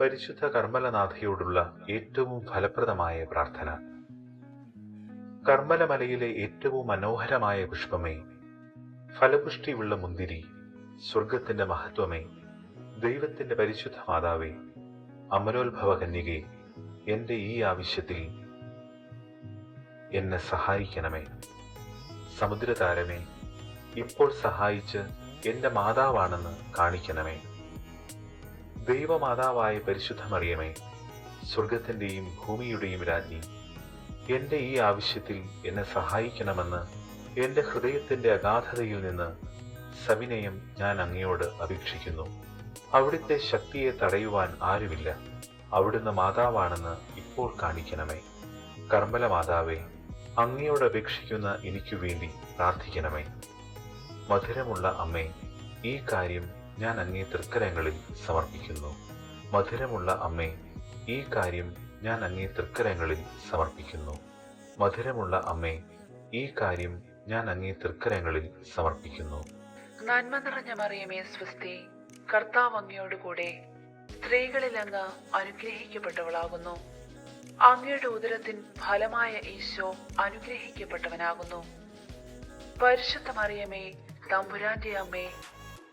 പരിശുദ്ധ കർമ്മലനാഥയോടുള്ള ഏറ്റവും ഫലപ്രദമായ പ്രാർത്ഥന. കർമ്മലമലയിലെ ഏറ്റവും മനോഹരമായ പുഷ്പമേ ഫലപുഷ്ടിയുള്ള മുന്തിരി സ്വർഗത്തിന്റെ മഹത്വമേ ദൈവത്തിന്റെ പരിശുദ്ധ മാതാവേ അമരോത്ഭവ കന്യകെ എന്റെ ഈ ആവശ്യത്തിൽ എന്നെ സഹായിക്കണമേ. സമുദ്രതാരമേ ഇപ്പോൾ സഹായിച്ച് എന്റെ മാതാവാണെന്ന് കാണിക്കണമേ. ദൈവമാതാവായ പരിശുദ്ധ മറിയമേ സ്വർഗത്തിന്റെയും ഭൂമിയുടെയും രാജ്ഞി എന്റെ ഈ ആവശ്യത്തിൽ എന്നെ സഹായിക്കണമെന്ന് എന്റെ ഹൃദയത്തിന്റെ അഗാധതയിൽ നിന്ന് സവിനയം ഞാൻ അങ്ങയോട് അപേക്ഷിക്കുന്നു. അവിടുത്തെ ശക്തിയെ തടയുവാൻ ആരുമില്ല. അവിടുന്ന് മാതാവാണെന്ന് ഇപ്പോൾ കാണിക്കണമേ. കർമ്മല മാതാവേ അങ്ങയോട് അപേക്ഷിക്കുന്ന എനിക്കു വേണ്ടി പ്രാർത്ഥിക്കണമേ. മധുരമുള്ള അമ്മേ ഈ കാര്യം ഞാൻ അങ്ങേ തൃക്കരങ്ങളിൽ സമർപ്പിക്കുന്നു. മധുരമുള്ള അമ്മേ ഈ കാര്യം ഞാൻ അങ്ങേ തൃക്കരങ്ങളിൽ സമർപ്പിക്കുന്നു. മധുരമുള്ള അമ്മേ ഈ കാര്യം ഞാൻ അങ്ങേ തൃക്കരങ്ങളിൽ സമർപ്പിക്കുന്നു. നന്മ നിറഞ്ഞ മറിയമേ സ്വസ്തി കർത്താവ് അങ്ങയോടുകൂടെ സ്ത്രീകളിൽ അങ്ങ് അനുഗ്രഹിക്കപ്പെട്ടവളാകുന്നു. അങ്ങയുടെ ഉദരത്തിൻ ഫലമായ ഈശോ അനുഗ്രഹിക്കപ്പെട്ടവനാകുന്നു. പരിശുദ്ധ മറിയമേ തമ്പുരാന്റെ അമ്മേ